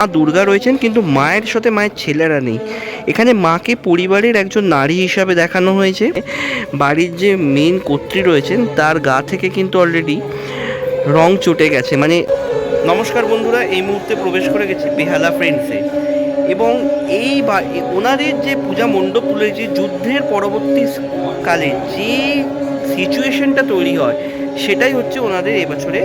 মা দুর্গা রয়েছেন, কিন্তু মায়ের সাথে মায়ের ছেলেরা নেই। এখানে মাকে পরিবারের একজন নারী হিসাবে দেখানো হয়েছে। বাড়ির যে মেন কর্ত্রী রয়েছেন, তার গা থেকে কিন্তু অলরেডি রং চটে গেছে। মানে নমস্কার বন্ধুরা, এই মুহূর্তে প্রবেশ করে গেছে বেহালা ফ্রেন্ডসে এবং এই বা, ওনাদের যে পূজা মণ্ডপ তুলেছে, যুদ্ধের পরবর্তী কালে যে সিচুয়েশনটা তৈরি হয়, সেটাই হচ্ছে ওনাদের এবছরে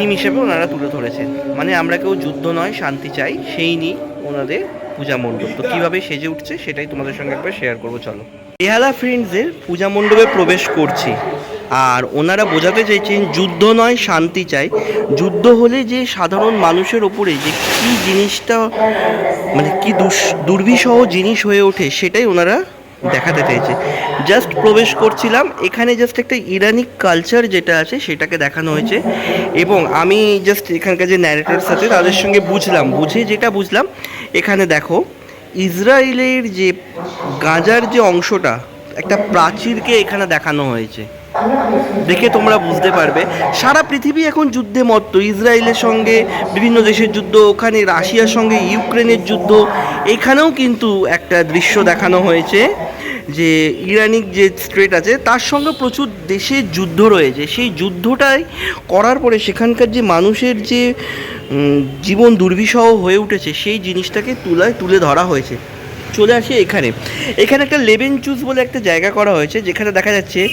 থিম হিসেবে ওনারা তুলে ধরেছেন। মানে আমরা কেউ যুদ্ধ নয়, শান্তি চাই, সেই নিয়ে ওনাদের পূজা মণ্ডপ। তো কীভাবে সেজে উঠছে সেটাই তোমাদের সঙ্গে একবার শেয়ার করব, চলো। বেহালা ফ্রেন্ডসের পূজা মণ্ডপে প্রবেশ করছি। আর ওনারা বোঝাতে চাইছেন যুদ্ধ নয়, শান্তি চাই। যুদ্ধ হলে যে সাধারণ মানুষের ওপরে যে কী জিনিসটা মানে কী দুর্বিষহ জিনিস হয়ে ওঠে, সেটাই ওনারা দেখাতে চাইছে জাস্ট প্রবেশ করছিলাম, এখানে জাস্ট একটা ইরানিক কালচার যেটা আছে, সেটাকে দেখানো হয়েছে। এবং আমি জাস্ট এখানকার যে ন্যারেটার সাথে তাদের সঙ্গে বুঝলাম, বুঝে যেটা বুঝলাম, এখানে দেখো, ইসরায়েলের যে গাজার যে অংশটা, একটা প্রাচীরকে এখানে দেখানো হয়েছে। দেখে তোমরা বুঝতে পারবে। সারা পৃথিবী এখন যুদ্ধে মত্ত। ইসরায়েলের সঙ্গে, বিভিন্ন দেশের যুদ্ধ, ওখানে রাশিয়ার সঙ্গে, ইউক্রেনের যুদ্ধ। এখানেও কিন্তু একটা দৃশ্য দেখানো হয়েছে যে ইরানিক যে স্ট্রেট আছে, তার সঙ্গে প্রচুর দেশের যুদ্ধ রয়েছে। সেই যুদ্ধটাই করার পরে সেখানকার যে মানুষের যে জীবন দুর্বিষহ হয়ে উঠেছে, সেই জিনিসটাকে তুলায় তুলে ধরা হয়েছে। চলে আসি এখানে। এখানে একটা লেবেন চুজ বলে একটা জায়গা করা হয়েছে, যেখানে দেখা যাচ্ছে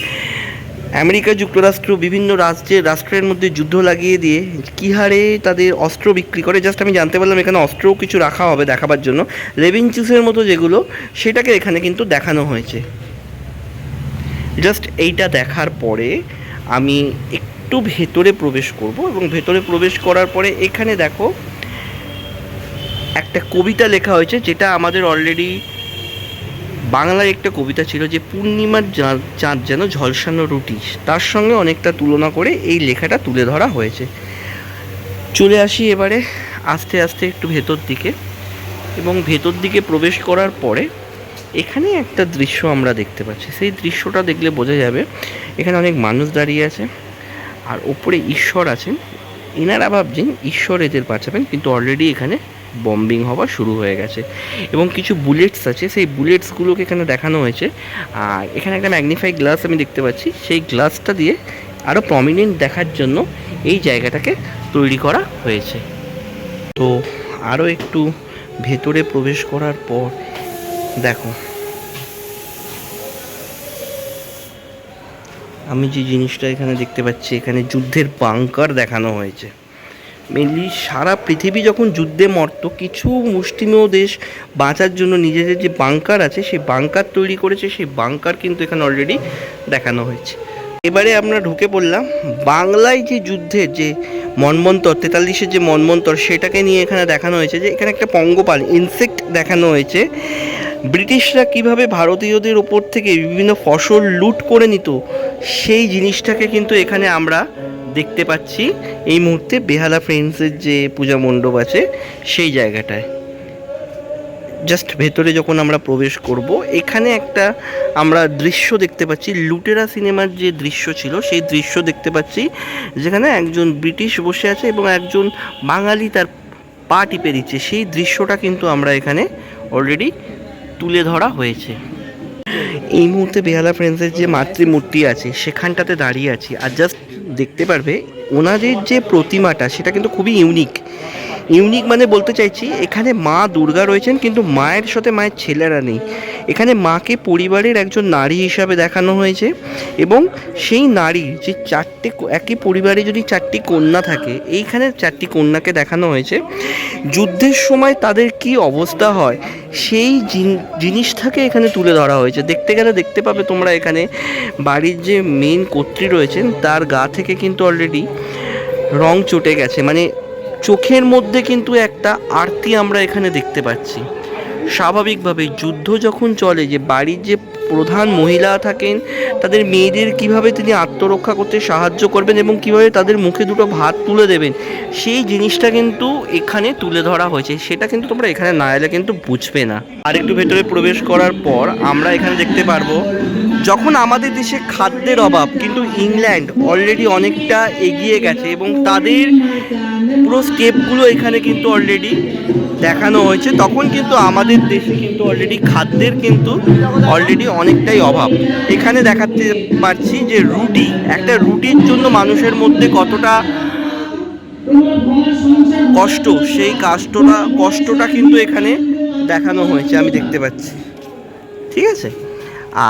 আমেরিকা যুক্তরাষ্ট্র বিভিন্ন রাজ্যের রাষ্ট্রের মধ্যে যুদ্ধ লাগিয়ে দিয়ে কী হারে তাদের অস্ত্র বিক্রি করে? জাস্ট আমি জানতে পারলাম এখানে অস্ত্রও কিছু রাখা হবে দেখাবার জন্য। লেভিন চুসের মতো যেগুলো, সেটাকে এখানে কিন্তু দেখানো হয়েছে। জাস্ট এইটা দেখার পরে আমি একটু ভেতরে প্রবেশ করব এবং ভেতরে প্রবেশ করার পরে এখানে দেখো একটা কবিতা লেখা হয়েছে, যেটা আমাদের অলরেডি বাংলায় একটা কবিতা ছিল যে, পূর্ণিমার চাঁদ যেন ঝলসানো রুটি। তার সঙ্গে অনেকটা তুলনা করে এই লেখাটা তুলে ধরা হয়েছে। চলে আসি এবারে আস্তে আস্তে একটু ভেতর দিকে এবং ভেতর দিকে প্রবেশ করার পরে এখানে একটা দৃশ্য আমরা দেখতে পাচ্ছি। সেই দৃশ্যটা দেখলে বোঝা যাবে, এখানে অনেক মানুষ দাঁড়িয়ে আছে আর ওপরে ঈশ্বর আছেন। এনারা ভাবছেন ঈশ্বর এদের বাঁচাবেন, কিন্তু অলরেডি এখানে বম্বিং হওয়া শুরু হয়ে গেছে। এবং কিছু বুলেটস আছে, সেই বুলেটসগুলোকে এখানে দেখানো হয়েছে। আর এখানে একটা ম্যাগনিফাই গ্লাস আমি দেখতে পাচ্ছি, সেই গ্লাসটা দিয়ে আরও প্রমিনেন্ট দেখার জন্য এই জায়গাটাকে তৈরি করা হয়েছে। তো আরও একটু ভেতরে প্রবেশ করার পর দেখো। আমি যে জিনিসটা এখানে দেখতে পাচ্ছি, এখানে যুদ্ধের বাংকার দেখানো হয়েছে। মেনলি সারা পৃথিবী যখন যুদ্ধে মর্ত, কিছু মুষ্টিমেয় দেশ বাঁচার জন্য নিজেদের যে বাংকার আছে, সেই বাংকার তৈরি করেছে, সেই বাংকার কিন্তু এখানে অলরেডি দেখানো হয়েছে। এবারে আমরা ঢুকে পড়লাম বাংলায় যে যুদ্ধের যে মনমন্তর তেতাল্লিশের যে মনমন্তর, সেটাকে নিয়ে এখানে দেখানো হয়েছে যে এখানে একটা পঙ্গপাল ইনসেক্ট দেখানো হয়েছে। ব্রিটিশরা কীভাবে ভারতীয়দের ওপর থেকে বিভিন্ন ফসল লুট করে নিত, সেই জিনিসটাকে কিন্তু এখানে আমরা দেখতে পাচ্ছি। এই মুহূর্তে বেহালা ফ্রেন্ডসের যে পূজা মণ্ডপ আছে, সেই জায়গাটায়। জাস্ট ভেতরে যখন আমরা প্রবেশ করব, এখানে একটা আমরা দৃশ্য দেখতে পাচ্ছি। লুটেরা সিনেমার যে দৃশ্য ছিল, সেই দৃশ্য দেখতে পাচ্ছি, যেখানে একজন ব্রিটিশ বসে আছে এবং একজন বাঙালি তার পা টিপে দিচ্ছে। সেই দৃশ্যটা কিন্তু আমরা এখানে অলরেডি তুলে ধরা হয়েছে। এই মুহূর্তে বেহালা ফ্রেন্ডসের যে মাতৃমূর্তি আছে, সেখানটাতে দাঁড়িয়ে আছি। আর জাস্ট দেখতে পারবে, ওনাদের যে প্রতিমাটা, সেটা কিন্তু খুবই ইউনিক ইউনিক মানে বলতে চাইছি, এখানে মা দুর্গা রয়েছেন, কিন্তু মায়ের সাথে মায়ের ছেলেরা নেই। এখানে মাকে পরিবারের একজন নারী হিসাবে দেখানো হয়েছে এবং সেই নারী যে চারটে একই পরিবারে যদি চারটি কন্যা থাকে, এইখানে চারটি কন্যাকে দেখানো হয়েছে। যুদ্ধের সময় তাদের কি অবস্থা হয়, সেই জিন- জিনিসটাকে এখানে তুলে ধরা হয়েছে। দেখতে গেলে দেখতে পাবে তোমরা এখানে বাড়ির যে মেন কর্ত্রী রয়েছেন, তার গা থেকে কিন্তু অলরেডি রং চটে গেছে। মানে চোখের মধ্যে কিন্তু একটা আরতি আমরা এখানে দেখতে পাচ্ছি। স্বাভাবিকভাবে যুদ্ধ যখন চলে যে বাড়ির যে প্রধান মহিলা থাকেন, তাদের মেয়েদের কীভাবে তিনি আত্মরক্ষা করতে সাহায্য করবেন এবং কীভাবে তাদের মুখে দুটো ভাত তুলে দেবেন, সেই জিনিসটা কিন্তু এখানে তুলে ধরা হয়েছে। সেটা কিন্তু তোমরা এখানে না এলে কিন্তু বুঝবে না। আর একটু ভেতরে প্রবেশ করার পর আমরা এখানে দেখতে পারব, যখন আমাদের দেশে খাদ্যের অভাব, কিন্তু ইংল্যান্ড অলরেডি অনেকটা এগিয়ে গেছে এবং তাদের পুরো স্টেপগুলো এখানে কিন্তু অলরেডি দেখানো হয়েছে, তখন কিন্তু আমাদের দেশে কিন্তু অলরেডি খাদ্যের কিন্তু অলরেডি অনেকটাই অভাব। এখানে দেখাতে পারছি যে রুটি, একটা রুটির জন্য মানুষের মধ্যে কতটা কষ্ট, সেই কষ্টটা কষ্টটা কিন্তু এখানে দেখানো হয়েছে, আমি দেখতে পাচ্ছি। ঠিক আছে?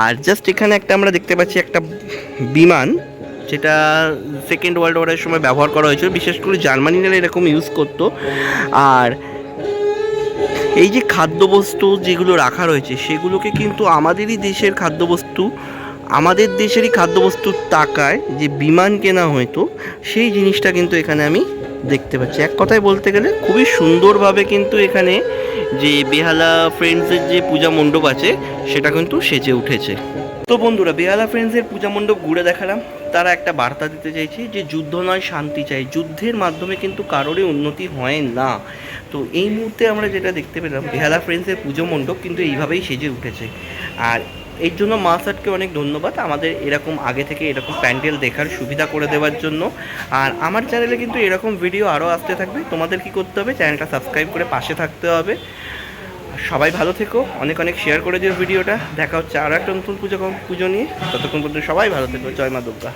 আর জাস্ট এখানে একটা আমরা দেখতে পাচ্ছি একটা বিমান, যেটা সেকেন্ড ওয়ার্ল্ড ওয়ারের সময় ব্যবহার করা হয়েছিল, বিশেষ করে জার্মানিরা এরকম ইউজ করতো। আর এই যে খাদ্যবস্তু যেগুলো রাখা রয়েছে, সেগুলোকে কিন্তু আমাদেরই দেশের খাদ্যবস্তু, আমাদের দেশেরই খাদ্যবস্তুর টাকায় যে বিমান কেনা হয়তো, সেই জিনিসটা কিন্তু এখানে আমি দেখতে পাচ্ছি। এক কথায় বলতে গেলে খুবই সুন্দরভাবে কিন্তু এখানে যে বেহালা ফ্রেন্ডসের যে পূজা মণ্ডপ আছে, সেটা কিন্তু সেজে উঠেছে। তো বন্ধুরা, বেহালা ফ্রেন্ডসের পূজা মণ্ডপ ঘুরে দেখালাম। তারা একটা বার্তা দিতে চাইছে যে, যুদ্ধ নয়, শান্তি চাই। যুদ্ধের মাধ্যমে কিন্তু কারোরই উন্নতি হয় না। তো এই মুহূর্তে আমরা যেটা দেখতে পেলাম, বেহালা ফ্রেন্ডসের পুজো মণ্ডপ কিন্তু এইভাবেই সেজে উঠেছে। আর এর জন্য মা স্যারকে অনেক ধন্যবাদ আমাদের এরকম আগে থেকে এরকম প্যান্ডেল দেখার সুবিধা করে দেওয়ার জন্য। আর আমার চ্যানেলে কিন্তু এরকম ভিডিও আরও আসতে থাকবে। তোমাদের কি করতে হবে? চ্যানেলটা সাবস্ক্রাইব করে পাশে থাকতে হবে। সবাই ভালো থেকো। অনেক অনেক শেয়ার করে দিও ভিডিওটা। দেখা হচ্ছে আরও একটা নতুন পুজো পুজো নিয়ে। ততক্ষণ পর্যন্ত সবাই ভালো থেকো। জয় মা দুর্গা।